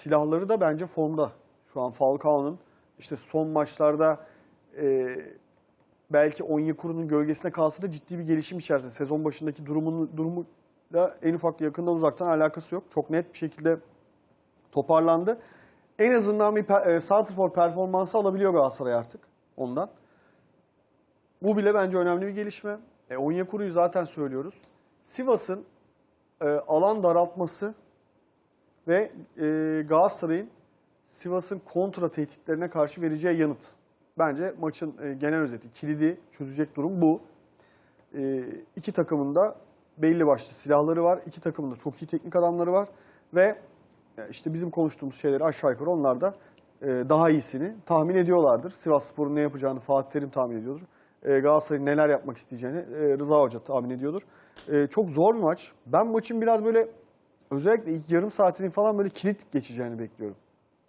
silahları da bence formda. Şu an Falcao'nun işte son maçlarda e, belki Onyekuru'nun gölgesinde kalsa da ciddi bir gelişim içerisinde. Sezon başındaki durumun durumuyla en ufak yakından uzaktan alakası yok. Çok net bir şekilde toparlandı. En azından bir per, e, santrfor performansı alabiliyor Galatasaray artık ondan. Bu bile bence önemli bir gelişme. E, Onyekuru'yu zaten söylüyoruz. Sivas'ın e, alan daraltması ve e, Galatasaray'ın Sivas'ın kontra tehditlerine karşı vereceği yanıt. Bence maçın e, genel özeti, kilidi çözecek durum bu. E, iki takımın da belli başlı silahları var. İki takımın da çok iyi teknik adamları var. Ve işte bizim konuştuğumuz şeyleri aşağı yukarı onlar da e, daha iyisini tahmin ediyorlardır. Sivas Spor'un ne yapacağını Fatih Terim tahmin ediyordur. E, Galatasaray'ın neler yapmak isteyeceğini e, Rıza Hoca tahmin ediyordur. E, çok zor bir maç. Ben maçın biraz böyle özellikle ilk yarım saatinin falan böyle kilit geçeceğini bekliyorum.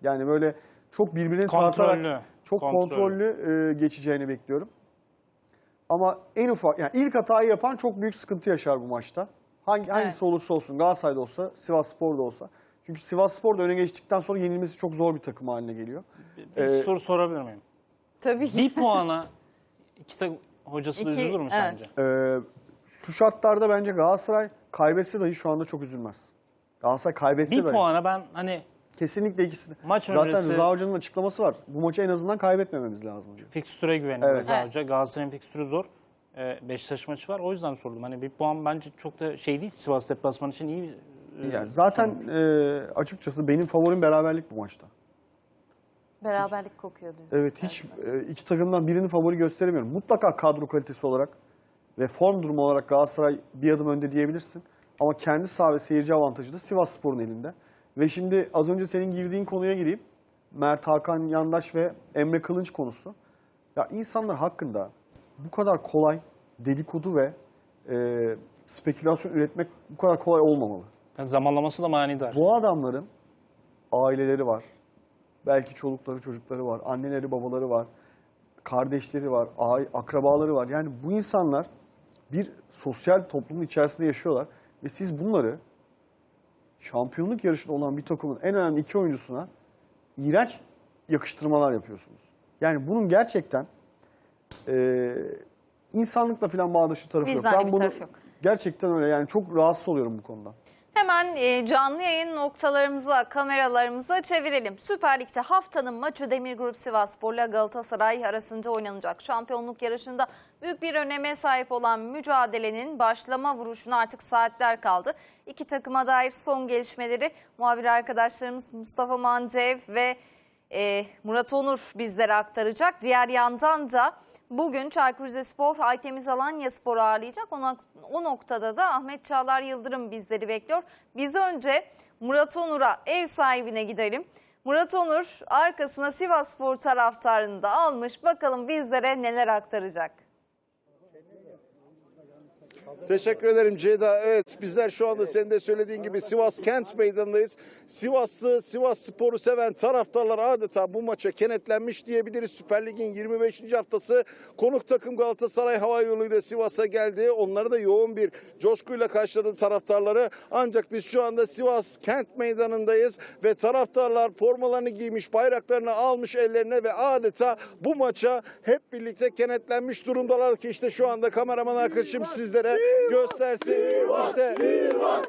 Yani böyle çok birbirini Kontrollü. tartarak çok Kontrollü. kontrollü e, geçeceğini bekliyorum. Ama en ufak yani ilk hatayı yapan çok büyük sıkıntı yaşar bu maçta. Hangi hangisi olursa olsun Galatasaray'da olsa, Sivasspor'da olsa. Çünkü Sivasspor da öne geçtikten sonra yenilmesi çok zor bir takım haline geliyor. Bir Ee, soru sorabilir miyim? Tabii ki. Bir puana iki takım hocası da üzülür mü evet. sence? Ee, şu şartlarda bence Galatasaray kaybetse dahi şu anda çok üzülmez. Galatasaray kaybetse Bir dahi. puana ben hani Kesinlikle ikisi. de. Maç Zaten öncesi- Rıza Hoca'nın açıklaması var. Bu maçı en azından kaybetmememiz lazım. diyor. fikstüre güveniyor Evet. Rıza Evet. Hoca. Galatasaray'ın fikstürü zor. Ee, Beşiktaş maçı var. O yüzden sordum. Hani bir puan bence çok da şey değil. Sivas deplasmanı için iyi e, Yani zaten e, açıkçası benim favorim beraberlik bu maçta. Beraberlik kokuyor diyor. Evet hiç e, iki takımdan birini favori gösteremiyorum. Mutlaka kadro kalitesi olarak ve form durumu olarak Galatasaray bir adım önde diyebilirsin. Ama kendi saha ve seyirci avantajı da Sivas Spor'un elinde. Ve şimdi az önce senin girdiğin konuya gireyim. Mert Hakan Yandaş ve Emre Kılınç konusu. Ya insanlar hakkında bu kadar kolay dedikodu ve e, spekülasyon üretmek bu kadar kolay olmamalı. Yani zamanlaması da manidar. Bu adamların aileleri var. Belki çolukları, çocukları var. Anneleri, babaları var. Kardeşleri var. Akrabaları var. Yani bu insanlar bir sosyal toplumun içerisinde yaşıyorlar. Ve siz bunları şampiyonluk yarışında olan bir takımın en önemli iki oyuncusuna iğrenç yakıştırmalar yapıyorsunuz. Yani bunun gerçekten e, insanlıkla falan bağdaşı tarafı yok. Vicdani Ben bir bunu tarafı yok. gerçekten öyle yani çok rahatsız oluyorum bu konuda. Hemen e, canlı yayın noktalarımıza, kameralarımıza çevirelim. Süper Lig'de haftanın maçı Demir Grup Sivasspor'la Galatasaray arasında oynanacak. Şampiyonluk yarışında büyük bir öneme sahip olan mücadelenin başlama vuruşuna artık saatler kaldı. İki takıma dair son gelişmeleri muhabir arkadaşlarımız Mustafa Mandev ve e, Murat Onur bizlere aktaracak. Diğer yandan da bugün Çaykur Rizespor Aytemiz Alanya Spor'u ağırlayacak. O, o noktada da Ahmet Çağlar Yıldırım bizleri bekliyor. Biz önce Murat Onur'a ev sahibine gidelim. Murat Onur arkasına Sivasspor taraftarını da almış. Bakalım bizlere neler aktaracak. Teşekkür ederim Ceyda. Evet bizler şu anda senin de söylediğin gibi Sivas Kent Meydanı'ndayız. Sivaslı, Sivas Spor'u seven taraftarlar adeta bu maça kenetlenmiş diyebiliriz. Süper Lig'in 25. haftası konuk takım Galatasaray Hava Yolu'yla Sivas'a geldi. Onları da yoğun bir coşkuyla karşıladı taraftarları. Ancak biz şu anda Sivas Kent Meydanı'ndayız ve taraftarlar formalarını giymiş, bayraklarını almış ellerine ve adeta bu maça hep birlikte kenetlenmiş durumdalar ki işte şu anda kameraman arkadaşım sizlere göstersin. İşte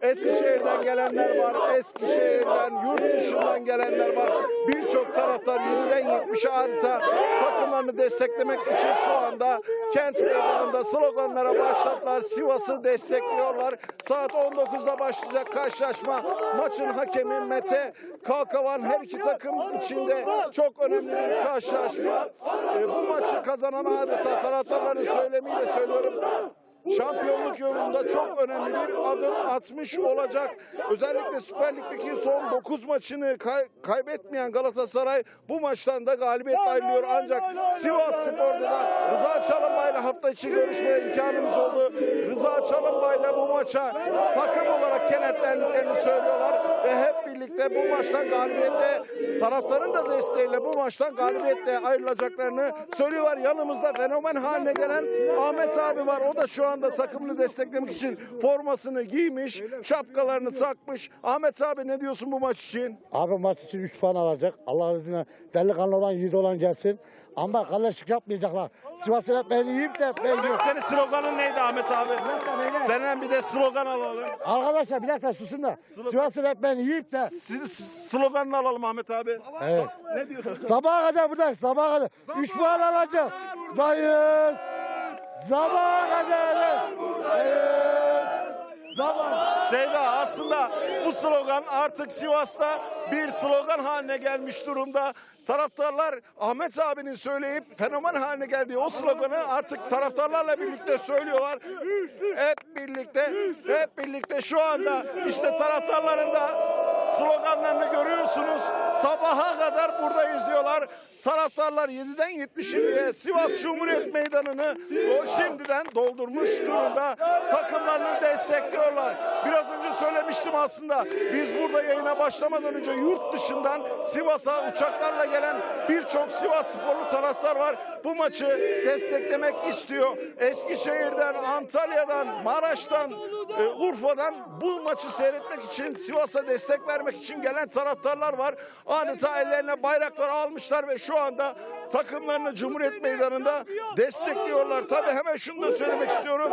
Eskişehir'den gelenler var, Eskişehir'den, yurt dışından gelenler var. Birçok taraftar 7'den 70'e adeta takımlarını desteklemek için şu anda kent meydanında sloganlara başladılar. Sivas'ı destekliyorlar. Saat 19'da başlayacak karşılaşma. Maçın hakemi Mete Kalkavan her iki takım içinde çok önemli bir karşılaşma. Ee, bu maçı kazanan adeta taraftarların söylemiyle söylüyorum. Şampiyonluk yolunda çok önemli bir adım atmış olacak. Özellikle Süper Lig'deki son 9 maçını kay- kaybetmeyen Galatasaray bu maçtan da galibiyetle ayrılıyor. Ancak Sivas Spor'da da Rıza Çalınbay'la hafta içi görüşme imkanımız oldu. Rıza Çalınbay'la bu maça takım olarak kenetlendiklerini söylüyorlar ve hep birlikte bu maçtan galibiyetle taraftarın da desteğiyle bu maçtan galibiyetle ayrılacaklarını söylüyorlar. Yanımızda fenomen haline gelen Ahmet abi var. O da şu anda takımını desteklemek için formasını giymiş, şapkalarını takmış. Ahmet abi ne diyorsun bu maç için? Abi maç için 3 puan alacak. Allah izniyle delikanlı olan yiğit olan gelsin. Ama kalleşlik yapmayacaklar. Sivas'ın hep beni yiyip de ben yiyor. Senin sloganın neydi Ahmet abi? Senden bir de slogan alalım. Arkadaşlar bir dakika susun da. Sivas'ın hep beni yiyip de. Sizin sloganını alalım Ahmet abi. Evet. Ne diyorsun? Sabaha kadar burada. Sabaha kadar. 3 puan alacak. Dayı. Sabaha kadar. Dayı. Sabah. Ceyda aslında bu slogan artık Sivas'ta bir slogan haline gelmiş durumda. Taraftarlar Ahmet abinin söyleyip fenomen haline geldiği o sloganı artık taraftarlarla birlikte söylüyorlar. Hep birlikte, hep birlikte şu anda işte taraftarların da sloganlarını görüyorsunuz. Sabaha kadar buradayız diyorlar. Taraftarlar 7'den 77'ye Sivas Cumhuriyet Meydanı'nı o şimdiden doldurmuş durumda. Takımlarını destekliyorlar. Biraz önce söylemiştim aslında. Biz burada yayına başlamadan önce yurt dışından Sivas'a uçaklarla gelen birçok Sivas sporlu taraftar var. Bu maçı desteklemek istiyor. Eskişehir'den, Antalya'dan, Maraş'tan, e, Urfa'dan bu maçı seyretmek için Sivas'a destek vermek için gelen taraftarlar var. Adeta ellerine bayraklar almışlar ve şu anda takımlarını Cumhuriyet Meydanı'nda destekliyorlar. Tabii hemen şunu da söylemek istiyorum.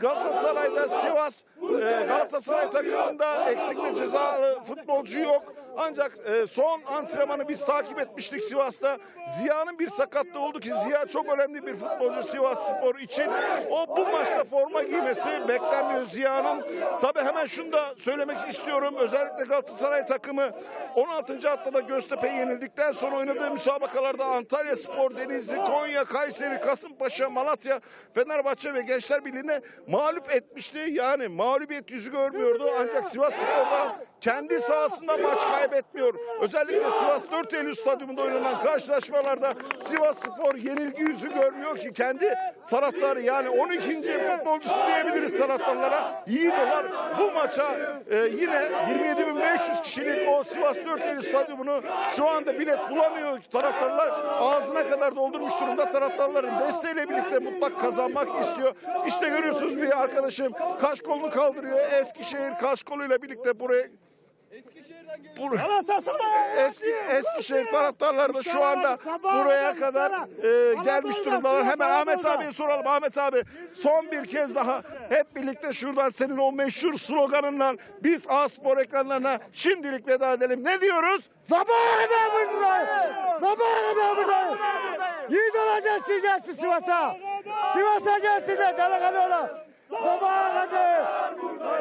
Galatasaray'da Sivas e, Galatasaray takımında eksikli cezalı futbolcu yok. Ancak e, son antrenmanı biz takip etmiştik Sivas'ta. Ziya'nın bir sakatlığı oldu ki Ziya çok önemli bir futbolcu Sivas Spor için. O bu maçta forma giymesi beklenmiyor Ziya'nın. Tabii hemen şunu da söylemek istiyorum. Özellikle Galatasaray takımı 16. haftada Göztepe'ye yenildikten sonra oynadığı müsabakalarda Antalya Spor, Denizli, Konya, Kayseri, Kasımpaşa, Malatya, Fenerbahçe ve Gençler Birliği'ne mağlup etmişti. Yani mağlubiyet yüzü görmüyordu. Ancak Sivas Spor'da kendi sahasında maç kaybetmiyor. Özellikle Sivas 4 Eylül Stadyumunda oynanan karşılaşmalarda Sivas Spor yenilgi yüzü görmüyor ki kendi taraftarı yani 12. futbolcusu diyebiliriz taraftarlara. Yiğidolar bu maça e, yine 27.500 kişilik o Sivas 4 Eylül Stadyumunu şu anda bilet bulamıyor taraftarlar. Ağzına kadar doldurmuş durumda taraftarların desteğiyle birlikte mutlak kazanmak istiyor. İşte görüyorsunuz bir arkadaşım kaş kolunu kaldırıyor. Eskişehir kaş koluyla birlikte buraya Bur Eski Eskişehir taraftarları da şu anda buraya kadar e, gelmiş durumdalar. Hemen Ahmet abiye soralım. Ahmet abi son bir kez daha hep birlikte şuradan senin o meşhur sloganından biz A Spor ekranlarına şimdilik veda edelim. Ne diyoruz? Sabaha kadar buradayız. Sabaha kadar buradayız. Yiğit olacağız Sivas'a. Sivas'a gelsinler delikanlı olan. Sabaha.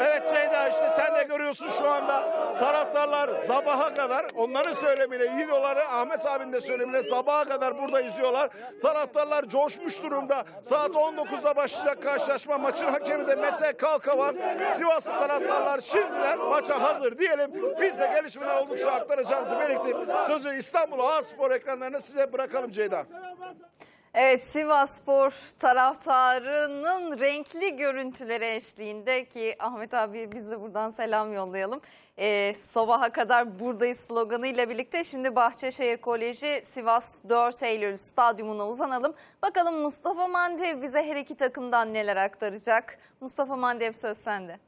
Evet Ceyda işte sen de görüyorsun şu anda taraftarlar sabaha kadar onların söylemiyle videoları Ahmet abinin de söylemiyle sabaha kadar burada izliyorlar. Taraftarlar coşmuş durumda. Saat 19'da başlayacak karşılaşma maçın hakemi de Mete Kalkavan. Sivaslı taraftarlar şimdiden maça hazır diyelim. Biz de gelişmeler oldukça aktaracağımızı belirtip sözü İstanbul A Spor ekranlarına size bırakalım Ceyda. Evet Sivas Spor taraftarının renkli görüntüleri eşliğinde ki Ahmet abi biz de buradan selam yollayalım. Ee, sabaha kadar buradayız sloganıyla birlikte şimdi Bahçeşehir Koleji Sivas 4 Eylül stadyumuna uzanalım. Bakalım Mustafa Mandev bize her iki takımdan neler aktaracak. Mustafa Mandev söz sende.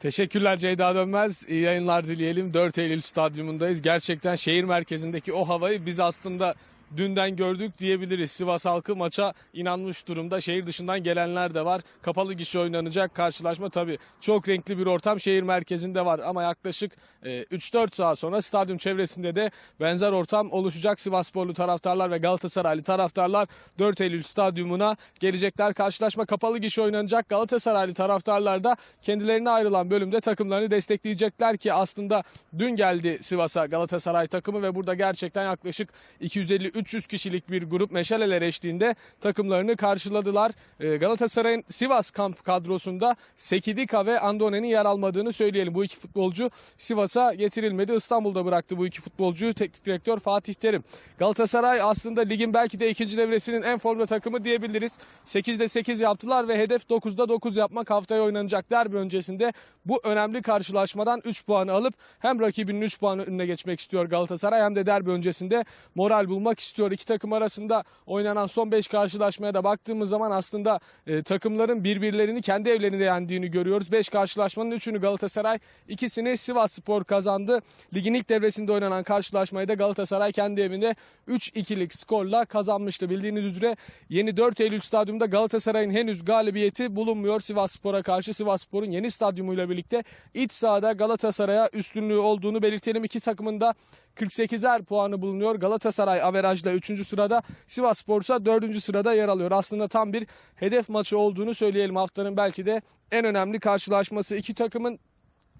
Teşekkürler Ceyda Dönmez. İyi yayınlar dileyelim. 4 Eylül stadyumundayız. Gerçekten şehir merkezindeki o havayı biz aslında dünden gördük diyebiliriz. Sivas halkı maça inanmış durumda. Şehir dışından gelenler de var. Kapalı gişe oynanacak karşılaşma tabii çok renkli bir ortam şehir merkezinde var ama yaklaşık e, 3-4 saat sonra stadyum çevresinde de benzer ortam oluşacak. Sivassporlu taraftarlar ve Galatasaraylı taraftarlar 4 Eylül stadyumuna gelecekler. Karşılaşma kapalı gişe oynanacak. Galatasaraylı taraftarlar da kendilerine ayrılan bölümde takımlarını destekleyecekler ki aslında dün geldi Sivas'a Galatasaray takımı ve burada gerçekten yaklaşık 250 300 kişilik bir grup meşaleler eşliğinde takımlarını karşıladılar. Ee, Galatasaray'ın Sivas kamp kadrosunda Sekidika ve Andone'nin yer almadığını söyleyelim. Bu iki futbolcu Sivas'a getirilmedi. İstanbul'da bıraktı bu iki futbolcuyu teknik direktör Fatih Terim. Galatasaray aslında ligin belki de ikinci devresinin en formda takımı diyebiliriz. 8'de 8 yaptılar ve hedef 9'da 9 yapmak haftaya oynanacak derbi öncesinde bu önemli karşılaşmadan 3 puanı alıp hem rakibinin 3 puanı önüne geçmek istiyor Galatasaray hem de derbi öncesinde moral bulmak istiyor. İki takım arasında oynanan son 5 karşılaşmaya da baktığımız zaman aslında e, takımların birbirlerini kendi evlerinde yendiğini görüyoruz. 5 karşılaşmanın 3'ünü Galatasaray, ikisini Sivas Spor kazandı. Ligin ilk devresinde oynanan karşılaşmayı da Galatasaray kendi evinde 3-2'lik skorla kazanmıştı. Bildiğiniz üzere yeni 4 Eylül stadyumunda Galatasaray'ın henüz galibiyeti bulunmuyor Sivas Spor'a karşı. Sivas Spor'un yeni stadyumuyla birlikte iç sahada Galatasaray'a üstünlüğü olduğunu belirtelim. İki takımın da 48'er puanı bulunuyor. Galatasaray averajla 3. sırada, Sivas Spor ise 4. sırada yer alıyor. Aslında tam bir hedef maçı olduğunu söyleyelim. Haftanın belki de en önemli karşılaşması. iki takımın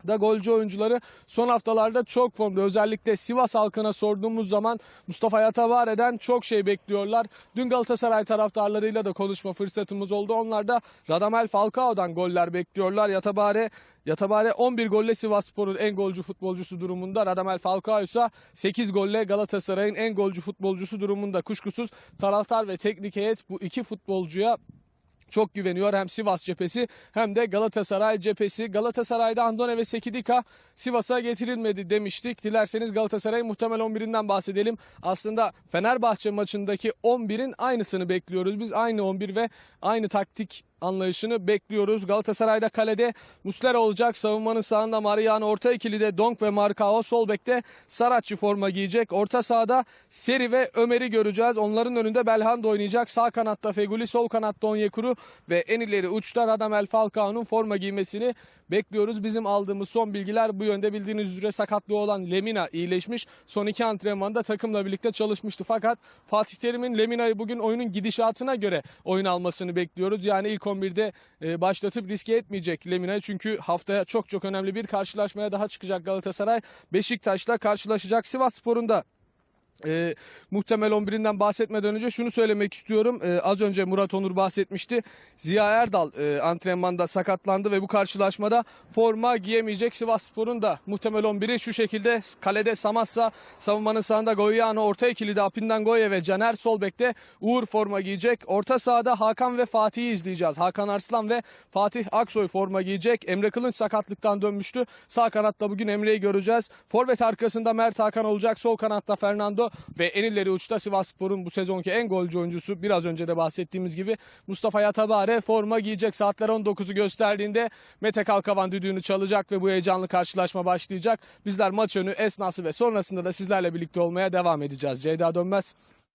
da golcü oyuncuları son haftalarda çok formda. Özellikle Sivas halkına sorduğumuz zaman Mustafa Yatabare'den çok şey bekliyorlar. Dün Galatasaray taraftarlarıyla da konuşma fırsatımız oldu. Onlar da Radamel Falcao'dan goller bekliyorlar. Yatabare Yatabare 11 golle Sivasspor'un en golcü futbolcusu durumunda. Radamel Falcao ise 8 golle Galatasaray'ın en golcü futbolcusu durumunda. Kuşkusuz taraftar ve teknik heyet bu iki futbolcuya çok güveniyor. Hem Sivas cephesi hem de Galatasaray cephesi. Galatasaray'da Andone ve Sekidika Sivas'a getirilmedi demiştik. Dilerseniz Galatasaray'ın muhtemel 11'inden bahsedelim. Aslında Fenerbahçe maçındaki 11'in aynısını bekliyoruz. Biz aynı 11 ve aynı taktik anlayışını bekliyoruz. Galatasaray'da kalede Muslera olacak. Savunmanın sağında Mariano orta ikilide Donk ve Marcao sol bekte Saratçı forma giyecek. Orta sahada Seri ve Ömer'i göreceğiz. Onların önünde Belhanda oynayacak. Sağ kanatta Feguli, sol kanatta Onyekuru ve en ileri uçta Radamel Falcao'nun forma giymesini bekliyoruz. Bizim aldığımız son bilgiler bu yönde bildiğiniz üzere sakatlığı olan Lemina iyileşmiş. Son iki antrenmanda takımla birlikte çalışmıştı. Fakat Fatih Terim'in Lemina'yı bugün oyunun gidişatına göre oyun almasını bekliyoruz. Yani ilk 11'de e, başlatıp riske etmeyecek Lemina'yı. Çünkü haftaya çok çok önemli bir karşılaşmaya daha çıkacak Galatasaray. Beşiktaş'la karşılaşacak Sivas Spor'un da e, muhtemel 11'inden bahsetmeden önce şunu söylemek istiyorum. E, az önce Murat Onur bahsetmişti. Ziya Erdal e, antrenmanda sakatlandı ve bu karşılaşmada forma giyemeyecek. Sivasspor'un da muhtemel 11'i şu şekilde kalede Samassa, savunmanın sağında Goyano, orta ikili de Apinden Goye ve Caner Solbek'te Uğur forma giyecek. Orta sahada Hakan ve Fatih'i izleyeceğiz. Hakan Arslan ve Fatih Aksoy forma giyecek. Emre Kılınç sakatlıktan dönmüştü. Sağ kanatta bugün Emre'yi göreceğiz. Forvet arkasında Mert Hakan olacak. Sol kanatta Fernando ve en ileri uçta Sivasspor'un bu sezonki en golcü oyuncusu biraz önce de bahsettiğimiz gibi Mustafa Yatabare forma giyecek. Saatler 19'u gösterdiğinde Mete Kalkavan düdüğünü çalacak ve bu heyecanlı karşılaşma başlayacak. Bizler maç önü esnası ve sonrasında da sizlerle birlikte olmaya devam edeceğiz. Ceyda Dönmez.